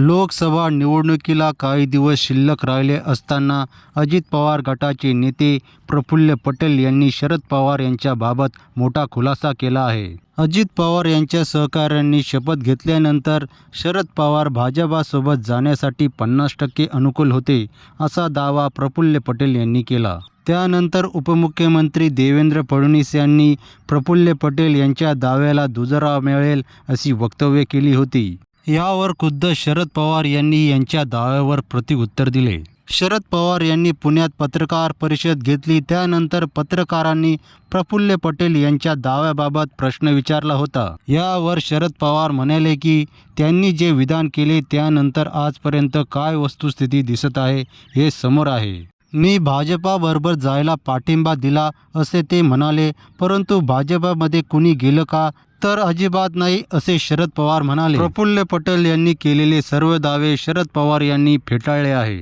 लोकसभा निवडणुकीला काही दिवस शिल्लक राहिले असताना अजित पवार गटाचे नेते प्रफुल्ल पटेल यांनी शरद पवार यांच्याबाबत मोठा खुलासा केला आहे. अजित पवार यांच्या सहकाऱ्यांनी शपथ घेतल्यानंतर शरद पवार भाजपासोबत जाण्यासाठी पन्नास टक्के अनुकूल होते असा दावा प्रफुल्ल पटेल यांनी केला. त्यानंतर उपमुख्यमंत्री देवेंद्र फडणवीस यांनी प्रफुल्ल पटेल यांच्या दाव्याला दुजरा मिळेल अशी वक्तव्य केली होती. यावर खुद्द शरद पवार यांनी यांच्या दाव्यावर प्रतिउत्तर दिले. शरद पवार यांनी पुण्यात पत्रकार परिषद घेतली. त्यानंतर पत्रकारांनी प्रफुल्ल पटेल यांच्या दाव्याबाबत प्रश्न विचारला होता. यावर शरद पवार म्हणाले की त्यांनी जे विधान केले त्यानंतर आजपर्यंत काय वस्तुस्थिती दिसत आहे हे समोर आहे. मी भाजपाबरोबर जायला पाठिंबा दिला असे ते म्हणाले परंतु भाजपामध्ये कुणी गेलं का तर अजिबात नाही असे शरद पवार म्हणाले. प्रफुल्ल पटेल यांनी केलेले सर्व दावे शरद पवार यांनी फेटाळले आहे